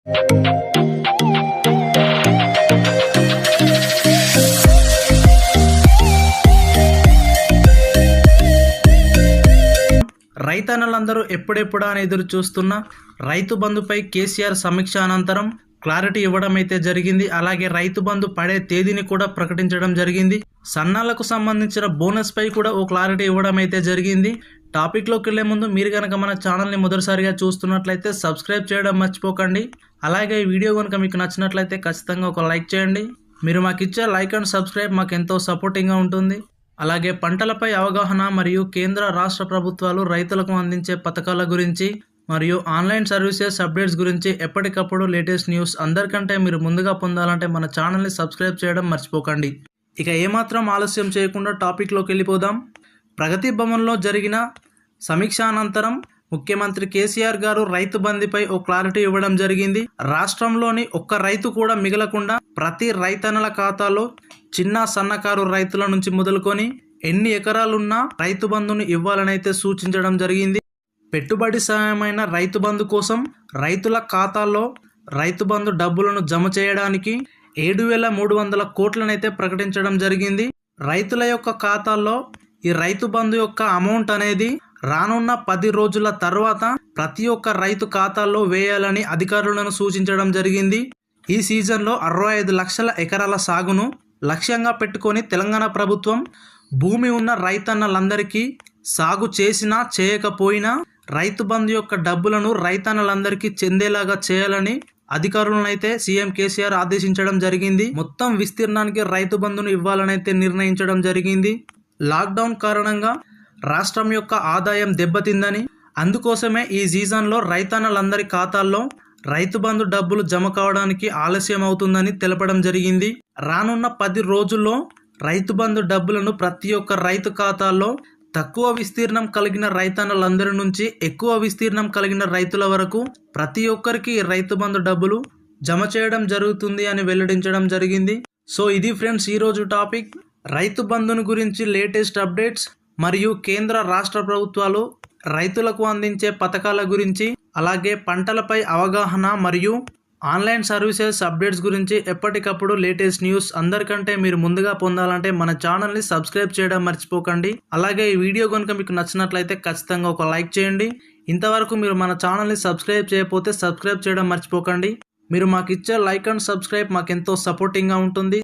రైతన్నలందరూ ఎప్పుడెప్పుడా అని ఎదురు చూస్తున్న రైతు బంధుపై కేసీఆర్ సమీక్ష అనంతరం క్లారిటీ ఇవ్వడం అయితే జరిగింది. అలాగే రైతు బంధు పడే తేదీని కూడా ప్రకటించడం జరిగింది. సన్నాలకు సంబంధించిన బోనస్ పై కూడా ఓ క్లారిటీ ఇవ్వడం అయితే జరిగింది. టాపిక్లోకి వెళ్ళే ముందు మీరు కనుక మన ఛానల్ని మొదటిసారిగా చూస్తున్నట్లయితే సబ్స్క్రైబ్ చేయడం మర్చిపోకండి. అలాగే ఈ వీడియో కనుక మీకు నచ్చినట్లయితే ఖచ్చితంగా ఒక లైక్ చేయండి. మీరు మాకు ఇచ్చే లైక్ అండ్ సబ్స్క్రైబ్ మాకు ఎంతో సపోర్టింగ్గా ఉంటుంది. అలాగే పంటలపై అవగాహన మరియు కేంద్ర రాష్ట్ర ప్రభుత్వాలు రైతులకు అందించే పథకాల గురించి మరియు ఆన్లైన్ సర్వీసెస్ అప్డేట్స్ గురించి ఎప్పటికప్పుడు లేటెస్ట్ న్యూస్ అందరికంటే మీరు ముందుగా పొందాలంటే మన ఛానల్ని సబ్స్క్రైబ్ చేయడం మర్చిపోకండి. ఇక ఏమాత్రం ఆలస్యం చేయకుండా టాపిక్లోకి వెళ్ళిపోదాం. ప్రగతి భవన్లో జరిగిన సమీక్ష అనంతరం ముఖ్యమంత్రి కేసీఆర్ గారు రైతు బందిపై ఓ క్లారిటీ ఇవ్వడం జరిగింది. రాష్ట్రంలోని ఒక్క రైతు కూడా మిగలకుండా ప్రతి రైతన్నల ఖాతాలో చిన్న సన్నకారు రైతుల నుంచి మొదలుకొని ఎన్ని ఎకరాలున్నా రైతు బంధుని ఇవ్వాలనైతే సూచించడం జరిగింది. పెట్టుబడి సహాయమైన రైతు బంధు కోసం రైతుల ఖాతాల్లో రైతు బంధు డబ్బులను జమ చేయడానికి ఏడు వేల మూడు వందల కోట్లనైతే ప్రకటించడం జరిగింది. రైతుల యొక్క ఖాతాల్లో ఈ రైతు బంధు యొక్క అమౌంట్ అనేది రానున్న పది రోజుల తర్వాత ప్రతి ఒక్క రైతు ఖాతాల్లో వేయాలని అధికారులను సూచించడం జరిగింది. ఈ సీజన్లో అరవై ఐదు లక్షల ఎకరాల సాగును లక్ష్యంగా పెట్టుకొని తెలంగాణ ప్రభుత్వం భూమి ఉన్న రైతన్నలందరికీ సాగు చేసినా చేయకపోయినా రైతు బంధు యొక్క డబ్బులను రైతన్నలందరికీ చెందేలాగా చేయాలని అధికారులనైతే సీఎం కేసీఆర్ ఆదేశించడం జరిగింది. మొత్తం విస్తీర్ణానికి రైతు బంధును ఇవ్వాలనైతే నిర్ణయించడం జరిగింది. లాక్డౌన్ కారణంగా రాష్ట్రం యొక్క ఆదాయం దెబ్బతిందని అందుకోసమే ఈ సీజన్లో రైతన్నలందరి ఖాతాల్లో రైతు బంధు డబ్బులు జమ కావడానికి ఆలస్యం అవుతుందని తెలపడం జరిగింది. రానున్న పది రోజుల్లో రైతు బంధు డబ్బులను ప్రతి ఒక్క రైతు ఖాతాల్లో తక్కువ విస్తీర్ణం కలిగిన రైతన్నలందరి నుంచి ఎక్కువ విస్తీర్ణం కలిగిన రైతుల వరకు ప్రతి ఒక్కరికి ఈ రైతు బంధు డబ్బులు జమ చేయడం జరుగుతుంది అని వెల్లడించడం జరిగింది. సో ఇది ఫ్రెండ్స్ ఈరోజు టాపిక్. రైతు బంధుని గురించి లేటెస్ట్ అప్డేట్స్ మరియు కేంద్ర రాష్ట్ర ప్రభుత్వాలు రైతులకు అందించే పథకాల గురించి అలాగే పంటలపై అవగాహన మరియు ఆన్లైన్ సర్వీసెస్ అప్డేట్స్ గురించి ఎప్పటికప్పుడు లేటెస్ట్ న్యూస్ అందరికంటే మీరు ముందుగా పొందాలంటే మన ఛానల్ని సబ్స్క్రైబ్ చేయడం మర్చిపోకండి. అలాగే ఈ వీడియో కనుక మీకు నచ్చినట్లయితే ఖచ్చితంగా ఒక లైక్ చేయండి. ఇంతవరకు మీరు మన ఛానల్ని సబ్స్క్రైబ్ చేయకపోతే సబ్స్క్రైబ్ చేయడం మర్చిపోకండి. మీరు మాకు ఇచ్చే లైక్ అండ్ సబ్స్క్రైబ్ మాకు ఎంతో సపోర్టింగ్గా ఉంటుంది.